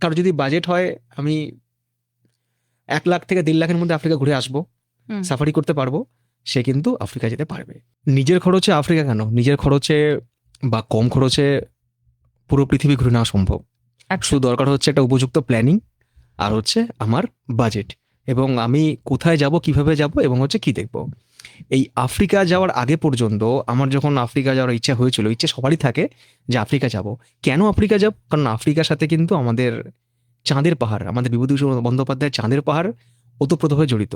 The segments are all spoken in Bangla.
কারও যদি বাজেট হয় আমি এক লাখ থেকে দেড় লাখের মধ্যে আফ্রিকা ঘুরে আসব সাফারি করতে পারব সে কিন্তু আফ্রিকা যেতে পারবে। নিজের খরচে আফ্রিকা কেন? নিজের খরচে বা কম খরচে পুরো পৃথিবী ঘুরে নেওয়া সম্ভব। আচ্ছা। শুধু দরকার হচ্ছে একটা উপযুক্ত প্ল্যানিং আর হচ্ছে আমার বাজেট এবং আমি কোথায় যাব কীভাবে যাব এবং হচ্ছে কি দেখব? এই আফ্রিকা যাওয়ার আগে পর্যন্ত আমার যখন আফ্রিকা যাওয়ার ইচ্ছা হয়েছিল ইচ্ছে সবারই থাকে যে আফ্রিকা যাব। কেন আফ্রিকা যাব? কারণ আফ্রিকার সাথে কিন্তু আমাদের চাঁদের পাহাড় আমাদের বিভূতিভূষণ বন্দ্যোপাধ্যায়ের চাঁদের পাহাড় ওতপ্রোতভাবে জড়িত।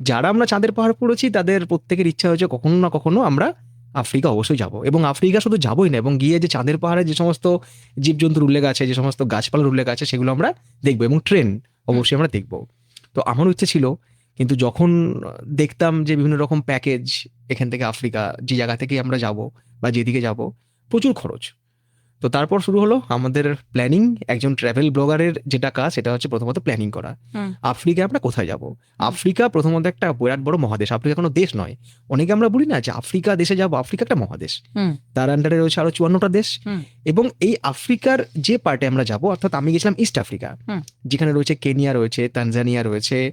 যারা আমরা চাঁদের পাহাড় পড়েছি তাদের প্রত্যেকের ইচ্ছা হয়েছে কখনো না কখনো আমরা আফ্রিকা অবশ্যই যাব। এবং আফ্রিকা শুধু যাবই না এবং গিয়ে যে চাঁদের পাহাড়ে যে সমস্ত জীবজন্তুর উল্লেখ আছে যে সমস্ত গাছপালার উল্লেখ আছে সেগুলো আমরা দেখব এবং ট্রেন অবশ্যই আমরা দেখব। তো আমারও ইচ্ছে ছিল কিন্তু যখন দেখতাম যে বিভিন্ন রকম প্যাকেজ এখান থেকে আফ্রিকা যে জায়গা থেকে আমরা যাব বা যেদিকে যাব প্রচুর খরচ। তো তারপর শুরু হলো আমাদের প্ল্যানিং একজন ট্রাভেল ব্লগারের যেটা কাজ সেটা হচ্ছে প্রথমত প্ল্যানিং করা। আফ্রিকা আমরা কোথায় যাব? আফ্রিকা প্রথমত একটা বিরাট বড় মহাদেশ। আফ্রিকা কোনো দেশ নয়। অনেকে আমরা বলি না যে আফ্রিকা দেশে যাব আফ্রিকা একটা মহাদেশ। তার আন্ডারে রয়েছে আরও চুয়ান্নটা দেশ। এবং এই আফ্রিকার যে পার্টে আমরা যাব অর্থাৎ আমি গেছিলাম ইস্ট আফ্রিকা যেখানে রয়েছে কেনিয়া রয়েছে তানজানিয়া রয়েছে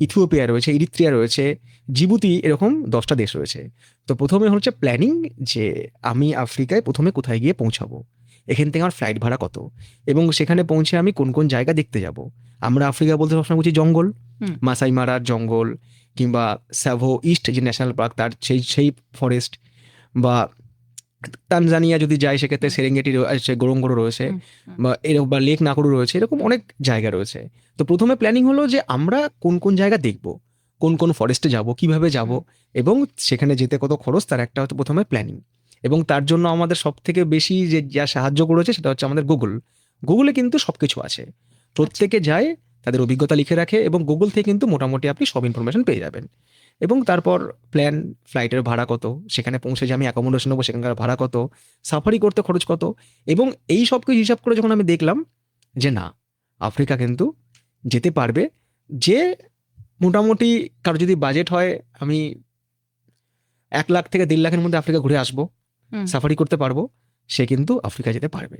ইথিওপিয়া রয়েছে ইরিত্রিয়া রয়েছে জিবুতি এরকম দশটা দেশ রয়েছে তো প্রথমে হচ্ছে প্ল্যানিং যে আমি আফ্রিকায় প্রথমে কোথায় গিয়ে পৌঁছাবো এখান থেকে আমার ফ্লাইট ভাড়া কত এবং সেখানে পৌঁছে আমি কোন কোন জায়গা দেখতে যাব আমরা আফ্রিকা বলতে সবসময় বলছি জঙ্গল। মাসাই মারার জঙ্গল কিংবা স্যাভো ইস্ট যে ন্যাশনাল পার্ক তার সেই সেই ফরেস্ট বা তানজানিয়া যদি যাই সেক্ষেত্রে সেরেঙ্গেটি রয়েছে গোরঙ্গরো রয়েছে বা এরকম বা লেক নাকড়ু রয়েছে এরকম অনেক জায়গা রয়েছে। তো প্রথমে প্ল্যানিং হলো যে আমরা কোন কোন জায়গা দেখব কোন কোন ফরেস্টে যাব কীভাবে যাব এবং সেখানে যেতে কত খরচ তার একটা হচ্ছে প্রথমে প্ল্যানিং এবং তার জন্য আমাদের সব থেকে বেশি যে যা সাহায্য করেছে সেটা হচ্ছে আমাদের গুগল গুগলে কিন্তু সব কিছু আছে। প্রত্যেকে যায় তাদের অভিজ্ঞতা লিখে রাখে এবং গুগল থেকে কিন্তু মোটামুটি আপনি সব ইনফরমেশন পেয়ে যাবেন। এবং তারপর প্ল্যান ফ্লাইটের ভাড়া কত? সেখানে পৌঁছে যে আমি অ্যাকোমোডেশন নেব সেখানকার ভাড়া কত? সাফারি করতে খরচ কত? এবং এই সব কিছু হিসাব করে যখন আমি দেখলাম যে না আফ্রিকা কিন্তু যেতে পারবে যে মোটামুটি কারও যদি বাজেট হয় আমি এক লাখ থেকে দেড় লাখের মধ্যে আফ্রিকা ঘুরে আসব সাফারি করতে পারব সে কিন্তু আফ্রিকা যেতে পারবে।